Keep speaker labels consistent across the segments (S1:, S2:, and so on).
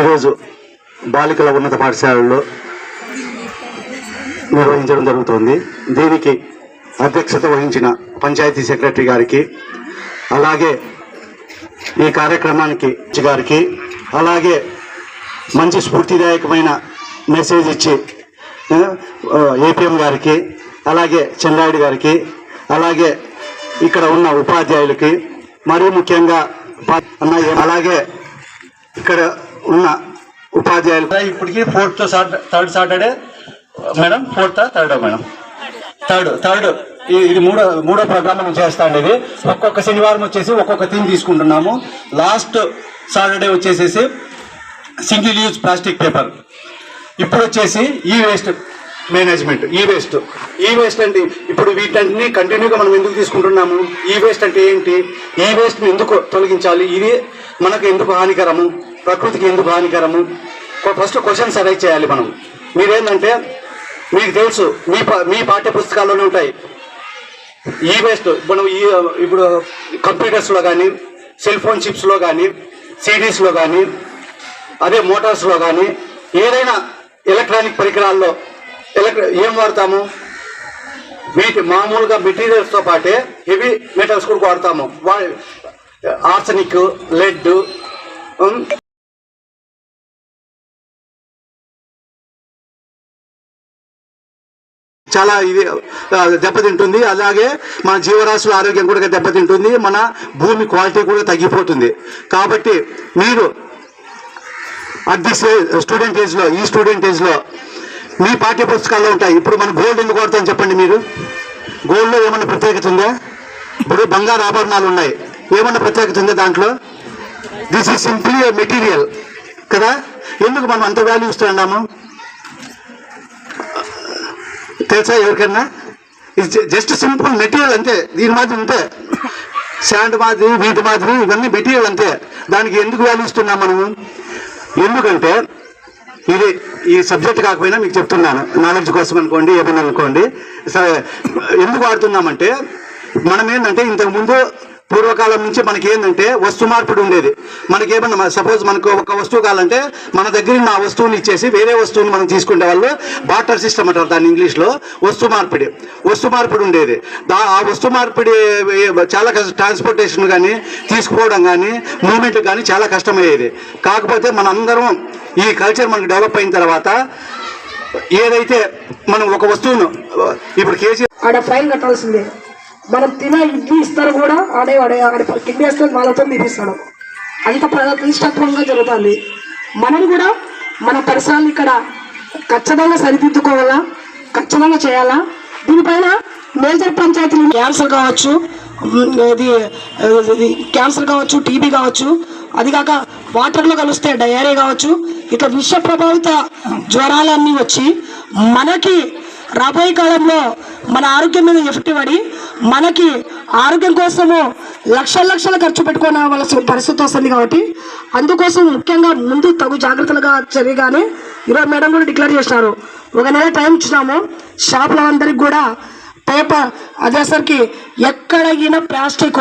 S1: ఈరోజు బాలికల ఉన్నత పాఠశాలలో నిర్వహించడం జరుగుతుంది. దీనికి అధ్యక్షత వహించిన పంచాయతీ సెక్రటరీ గారికి అలాగే ఈ కార్యక్రమానికి గారికి అలాగే మంచి స్ఫూర్తిదాయకమైన మెసేజ్ ఇచ్చి ఏపీఎం గారికి అలాగే చెన్నాయుడు గారికి అలాగే ఇక్కడ ఉన్న ఉపాధ్యాయులకి మరీ ముఖ్యంగా అలాగే ఇక్కడ ఉన్న ఉపాధ్యాయులు. ఇప్పటికీ fourth third Saturday madam fourth third madam? Third third ఇది మూడో మూడో ప్రకారం చేస్తా చేస్తాండి ఇది. ఒక్కొక్క శనివారం వచ్చేసి ఒక్కొక్క థీమ్ తీసుకుంటున్నాము. లాస్ట్ సాటర్డే వచ్చేసేసి సింగిల్ యూజ్ ప్లాస్టిక్ పేపర్ ఇప్పుడు వచ్చేసి ఈ వేస్ట్ మేనేజ్మెంట్ ఈ వేస్ట్ ఈ వేస్ట్ అంటే ఇప్పుడు వీటన్నిటిని కంటిన్యూగా మనం ఎందుకు తీసుకుంటున్నాము? ఈ వేస్ట్ అంటే ఏంటి? ఈ వేస్ట్ని ఎందుకు తొలగించాలి? ఇది మనకు ఎందుకు హానికరము? ప్రకృతికి ఎందుకు హానికరము? ఫస్ట్ క్వశ్చన్స్ అరైజ్ చేయాలి మనం. మీరేంటంటే మీకు తెలుసు మీ పా- మీ పాఠ్య పుస్తకాల్లోనే ఉంటాయి. ఈ వేస్ట్ మనం ఈ ఇప్పుడు కంప్యూటర్స్లో కానీ సెల్ ఫోన్ చిప్స్లో కానీ సిడీస్లో కానీ అదే మోటార్స్లో కానీ ఏదైనా ఎలక్ట్రానిక్ పరికరాల్లో ఎలక్ట్ర ఏం వాడతాము? వీటి మామూలుగా మెటీరియల్స్తో పాటే హెవీ మెటల్స్ కూడా వాడతాము. వా ఆర్సనిక్ లెడ్ చాలా ఇది దెబ్బతింటుంది. అలాగే మన జీవరాశుల ఆరోగ్యం కూడా దెబ్బతింటుంది. మన భూమి క్వాలిటీ కూడా తగ్గిపోతుంది. కాబట్టి మీరు అట్ దిస్ స్టూడెంట్ ఏజ్లో ఈ స్టూడెంట్ ఏజ్లో మీ పాఠ్య పుస్తకాల్లో ఉంటాయి. ఇప్పుడు మన గోల్డ్ ఎందుకు వాడతాం చెప్పండి మీరు? గోల్డ్లో ఏమన్నా ప్రత్యేకత ఉందా? ఇప్పుడు బంగారు ఆభరణాలు ఉన్నాయి. ఏమన్నా ప్రత్యేకత ఉందా దాంట్లో? దిస్ ఈజ్ సింప్లీ మెటీరియల్ కదా? ఎందుకు మనం అంత వాల్యూ ఇస్తున్నాము? తెలుసా ఎవరికన్నా? ఇది జస్ట్ సింపుల్ మెటీరియల్ అంతే. దీని మాదిరి అంతే. శాండ్ మాదిరి వీటి మాదిరి ఇవన్నీ మెటీరియల్ అంతే. దానికి ఎందుకు వాల్యూ ఇస్తున్నాం మనము? ఎందుకంటే ఇది ఈ సబ్జెక్ట్ కాకపోయినా మీకు చెప్తున్నాను. నాలెడ్జ్ కోసం అనుకోండి ఏమన్నా అనుకోండి. సరే ఎందుకు వాడుతున్నామంటే మనం ఏంటంటే ఇంతకుముందు పూర్వకాలం నుంచి మనకి ఏంటంటే వస్తు మార్పిడి ఉండేది. మనకి ఏమన్నా సపోజ్ మనకు ఒక వస్తువు కావాలంటే మన దగ్గర ఆ వస్తువుని ఇచ్చేసి వేరే వస్తువుని మనం తీసుకునే వాళ్ళు బాటర్ సిస్టమ్ అంటారు దాన్ని ఇంగ్లీష్లో వస్తు మార్పిడి. వస్తు మార్పిడి ఉండేది. దా ఆ వస్తు మార్పిడి చాలా కష్టం ట్రాన్స్పోర్టేషన్ కానీ తీసుకుపోవడం కానీ మూమెంట్ కానీ చాలా కష్టమయ్యేది. కాకపోతే మనందరం ఈ కల్చర్ మనకు డెవలప్ అయిన తర్వాత ఏదైతే మనం ఒక వస్తువును ఇప్పుడు కేజీ
S2: ఆడ ఫైన్ కట్టాల్సిందే. మనం తినే ఇడ్లీ ఇస్తారు కూడా ఆడే వాడే ఆడ కిడ్నీ వేసుకొని వాళ్ళతో మీరిస్తాడు అంత ప్రతిష్టాత్మకంగా జరుగుతుంది. మనం కూడా మన పరిసరాలు ఇక్కడ ఖచ్చితంగా సరిదిద్దుకోవాలా? ఖచ్చితంగా చేయాలా? దీనిపైన మేజర్ పంచాయతీలు క్యాన్సర్ కావచ్చు ఇది ఇది క్యాన్సర్ కావచ్చు టీబీ కావచ్చు అది కాక వాటర్లో కలిస్తే డయేరియా కావచ్చు ఇట్లా విష ప్రభావిత జ్వరాలన్నీ వచ్చి మనకి రాబోయే కాలంలో మన ఆరోగ్యం మీద ఎఫెక్ట్ పడి మనకి ఆరోగ్యం కోసము లక్షల లక్షలు ఖర్చు పెట్టుకోవాల్సిన పరిస్థితి వస్తుంది కాబట్టి అందుకోసం ముఖ్యంగా ముందు తగు జాగ్రత్తలుగా జరిగానే ఈరోజు మేడం కూడా డిక్లేర్ చేసినారు. ఒక నెల టైం ఇచ్చినాము. షాపుల అందరికి కూడా పేపర్ అదేసరికి ఎక్కడగిన ప్లాస్టిక్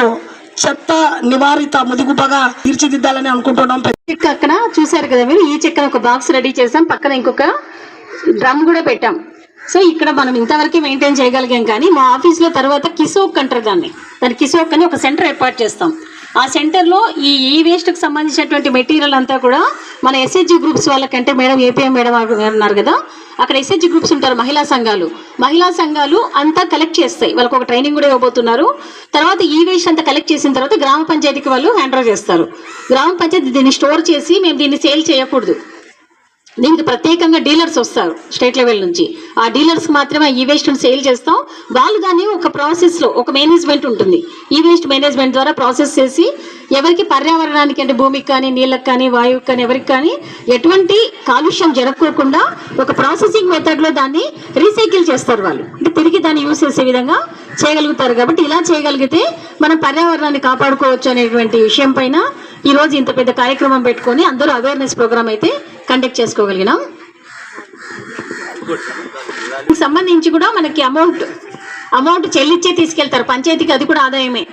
S2: చెత్త నివారిత ముదిగుబ్బగా తీర్చిదిద్దాలని అనుకుంటున్నాం.
S3: చెక్క అక్కడ చూసారు కదా మీరు? ఈ చెక్కన ఒక బాక్స్ రెడీ చేసాం. పక్కన ఇంకొక డ్రమ్ కూడా పెట్టాం. సో ఇక్కడ మనం ఇంతవరకే మెయింటైన్ చేయగలిగాం కానీ మా ఆఫీస్లో తర్వాత కిసోక్ అంటారు దాన్ని. దాని కిసోక్ అని ఒక సెంటర్ ఏర్పాటు చేస్తాం. ఆ సెంటర్లో ఈ ఈ వేస్ట్కి సంబంధించినటువంటి మెటీరియల్ అంతా కూడా మన ఎస్హెచ్జి గ్రూప్స్ వాళ్ళకంటే మేడం ఏపీఎం మేడం అన్నారు కదా. అక్కడ ఎస్హెచ్జి గ్రూప్స్ ఉంటారు మహిళా సంఘాలు. మహిళా సంఘాలు అంతా కలెక్ట్ చేస్తాయి. వాళ్ళకి ఒక ట్రైనింగ్ కూడా ఇవ్వబోతున్నారు. తర్వాత ఈ వేస్ట్ అంతా కలెక్ట్ చేసిన తర్వాత గ్రామ పంచాయతీకి వాళ్ళు హ్యాండ్ చేస్తారు. గ్రామ పంచాయతీ దీన్ని స్టోర్ చేసి మేము దీన్ని సేల్ చేయకూడదు. దీనికి ప్రత్యేకంగా డీలర్స్ వస్తారు స్టేట్ లెవెల్ నుంచి. ఆ డీలర్స్కి మాత్రమే ఈ వేస్ట్ సేల్ చేస్తాం. వాళ్ళు దాన్ని ఒక ప్రాసెస్లో ఒక మేనేజ్మెంట్ ఉంటుంది. ఈ వేస్ట్ మేనేజ్మెంట్ ద్వారా ప్రాసెస్ చేసి ఎవరికి పర్యావరణానికి అంటే భూమికి కానీ నీళ్ళకి కానీ వాయువుకి కానీ ఎవరికి కానీ ఎటువంటి కాలుష్యం జరగకోకుండా ఒక ప్రాసెసింగ్ మెథడ్లో దాన్ని రీసైకిల్ చేస్తారు వాళ్ళు. అంటే తిరిగి దాన్ని యూస్ చేసే విధంగా చేయగలుగుతారు కాబట్టి ఇలా చేయగలిగితే మనం పర్యావరణాన్ని కాపాడుకోవచ్చు అనేటువంటి విషయం పైన ఈ రోజు ఇంత పెద్ద కార్యక్రమం పెట్టుకొని అందరూ అవేర్నెస్ ప్రోగ్రామ్ అయితే కండక్ట్ చేసుకోగలిగినాం? సంబంధించి కూడా మనకి అమౌంట్ అమౌంట్ చెల్లించే తీసుకెళ్తారు. పంచాయతీకి అది కూడా ఆదాయమే.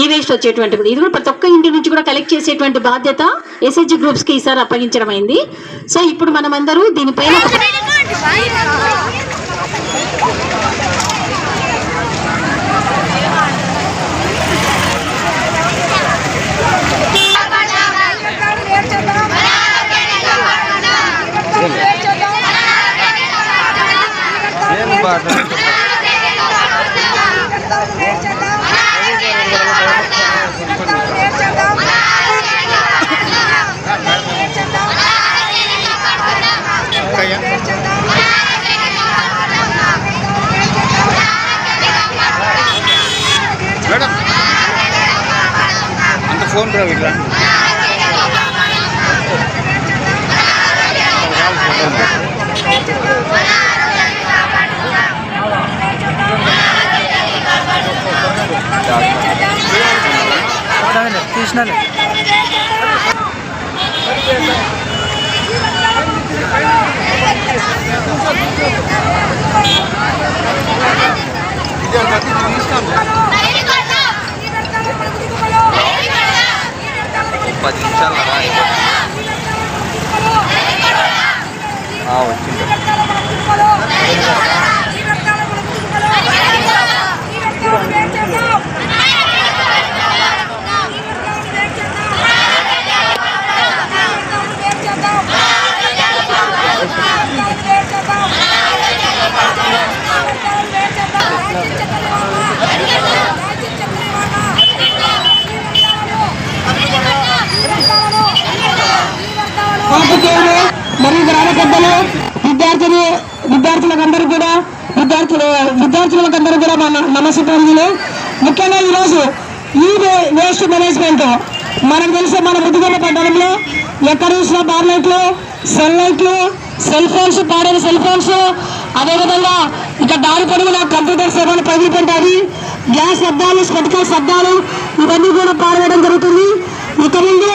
S3: ఈ వేస్ట్ వచ్చేటువంటి ఇది కూడా ప్రతి ఒక్క ఇంటి నుంచి కూడా కలెక్ట్ చేసేటువంటి బాధ్యత ఎస్హెచ్ గ్రూప్స్కి ఈసారి అప్పగించడం అయింది సో ఇప్పుడు మనం అందరూ దీనిపైన ఒక
S4: మేడం అంత ఫోన్ రావు తీసినాను పది నిమిషాలు వచ్చింది.
S5: పాత్రికేయులు మరియు గ్రామ పెద్దలు విద్యార్థులు విద్యార్థులకందరూ కూడా విద్యార్థులు విద్యార్థులకు అందరూ కూడా మన నమస్కారాలు. ముఖ్యంగా ఈరోజు ఈ వేస్ట్ మేనేజ్మెంట్. మనకు తెలిసే మన ముద్దుగొండ పట్టణంలో ఎక్కడ చూసినా బార్ లైట్లు సెల్ లైట్లు సెల్ ఫోన్స్ పాడైన సెల్ ఫోన్స్. అదేవిధంగా ఇక దారి పొడుగున కంప్యూటర్స్ ఏమైనా పగిలిపోయింటాయి గ్యాస్ శబ్దాలు స్పటికల్ శబ్దాలు ఇవన్నీ కూడా పాడవేయడం జరుగుతుంది. ఇక ముందు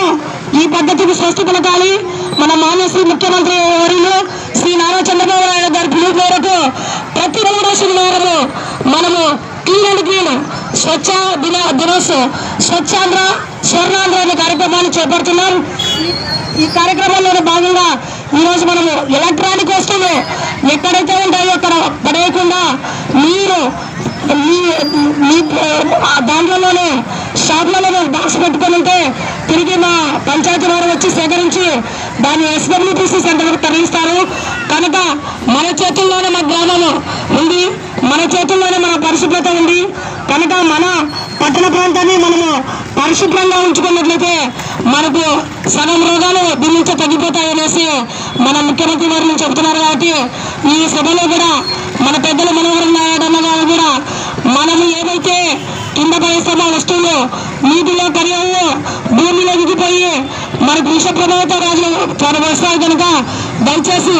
S5: ఈ పద్ధతికి స్పష్ట పలకాలి. మన మాన్యశ్రీ ముఖ్యమంత్రి వర్యులు శ్రీ నారా చంద్రబాబు నాయుడు గారి పిలుపు మేరకు ప్రతి మూడో శనివారము మనము క్లీన్ అండ్ క్లీన్ స్వచ్ఛ దిన దినోత్సవం స్వచ్ఛాంధ్ర స్వర్ణాంధ్ర అనే కార్యక్రమాన్ని చేపడుతున్నాం. ఈ- కార్యక్రమంలోని కార్యక్రమంలో భాగంగా ఈరోజు మనము ఎలక్ట్రానిక్ వస్తువులు ఎక్కడైతే ఉంటాయో అక్కడ పడేయకుండా మీరు మీ దాంట్లోనే షాప్లలో పెట్టుకొని ఉంటే తిరిగి మా పంచాయతీ వారు వచ్చి సేకరించి దాన్ని ఎస్డబ్ల్యూపీసీ సెంటర్కు తరలిస్తారు. కనుక మన చేతుల్లోనే మన గ్రామము ఉంది. మన చేతుల్లోనే మన పరిశుభ్రత ఉంది. కనుక మన పట్టణ ప్రాంతాన్ని మనము పరిశుభ్రంగా ఉంచుకున్నట్లయితే మనకు సగం రోగాలు దీని నుంచి తగ్గిపోతాయనేసి మన ముఖ్యమంత్రి వారు చెబుతున్నారు కాబట్టి ఈ సభలో కూడా మన పెద్దలు మనోహరం నాయుడు గారు కూడా మనము ఏదైతే కింద పరిశ్రమ వస్తువులు నీటిలో కరియాలో భూమిలో దిగిపోయి మనకు విష ప్రభావిత రాజులు చాలా వస్తాయి కనుక దయచేసి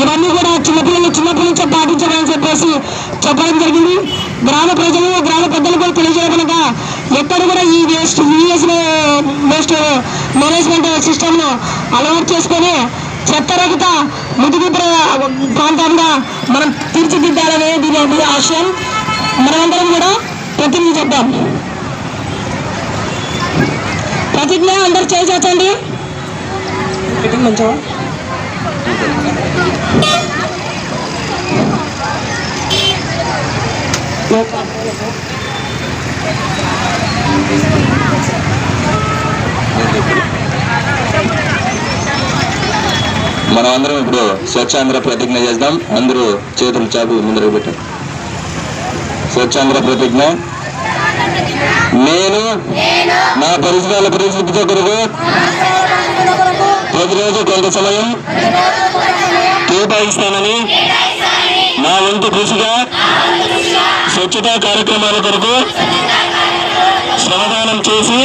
S5: ఇవన్నీ కూడా చిన్నపిల్లలు చిన్నప్పటి నుంచే పాటించాలని చెప్పేసి చెప్పడం జరిగింది. గ్రామ ప్రజలు గ్రామ పెద్దలు కూడా తెలియజేయకనుక ఎక్కడ కూడా ఈ వేస్ట్ యూఎస్ వేస్ట్ మేనేజ్మెంట్ సిస్టమ్ను అలవాటు చేసుకొని చెత్త రహిత ముదుగు ప్రాంతంగా మనం తీర్చిదిద్దాలనే దీని ఆశయం మనమందరం కూడా ప్రతినిధి చెప్తాం ప్రతిజ్ఞ అందరు మంచిగా
S6: మనం అందరం ఇప్పుడు స్వచ్ఛాంధ్ర ప్రతిజ్ఞ చేద్దాం. అందరూ చేతులు చాపు ముందరకు పెట్టాం స్వచ్ఛాంధ్ర ప్రతిజ్ఞ. నేను నా పరిసరాల పరిశుభ్రత కొరకు ప్రతిరోజు కొంత సమయం కేటాయిస్తానని నా వంతు కృషిగా స్వచ్ఛతా కార్యక్రమాల కొరకు శ్రమదానం చేసి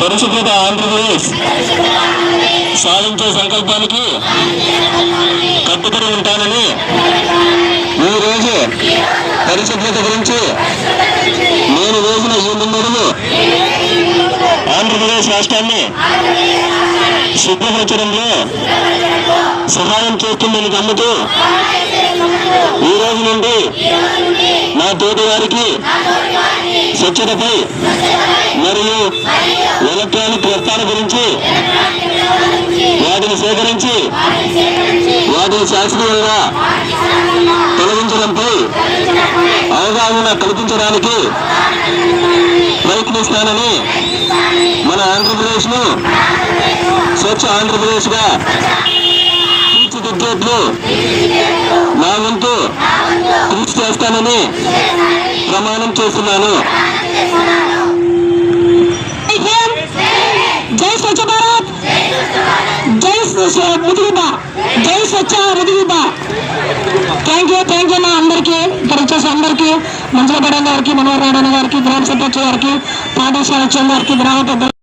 S6: పరిశుభ్రత ఆంధ్రప్రదేశ్ సాధించే సంకల్పానికి కట్టుబడి ఉంటానని ఈరోజు రోజు పరిశుభ్రత గురించి నేను వేసిన ఈ ముందడుగు ఆంధ్రప్రదేశ్ రాష్ట్రాన్ని శుభ్రపరచడంలో సహాయం చేస్తుందని నమ్ముతూ ఈ రోజు నుండి నా తోటి వారికి స్వచ్ఛతపై మరియు ఎలక్ట్రానిక్ వ్యర్థాల గురించి వాటిని సేకరించి వాటిని శాస్త్రీయంగా తొలగించడంపై అవగాహన కల్పించడానికి ప్రయత్నిస్తానని మన ఆంధ్రప్రదేశ్ను స్వచ్ఛ ఆంధ్రప్రదేశ్గా తీర్చిదిద్దేట్లు నా వంతు కృషి చేస్తానని ప్రమాణం చేస్తున్నాను.
S5: జై స్వచ్ఛ భారత్. జై ముదిగుబ్బ జై స్వచ్ఛ Mudigubba thank you thank you మా అందరికీ ఇక్కడ వచ్చేసి అందరికీ మంజుల గారికి మనోహర్ రాడన్న గారికి గ్రామ సర్పంచ్ గారికి పాఠశాల గారికి గ్రామ పెద్ద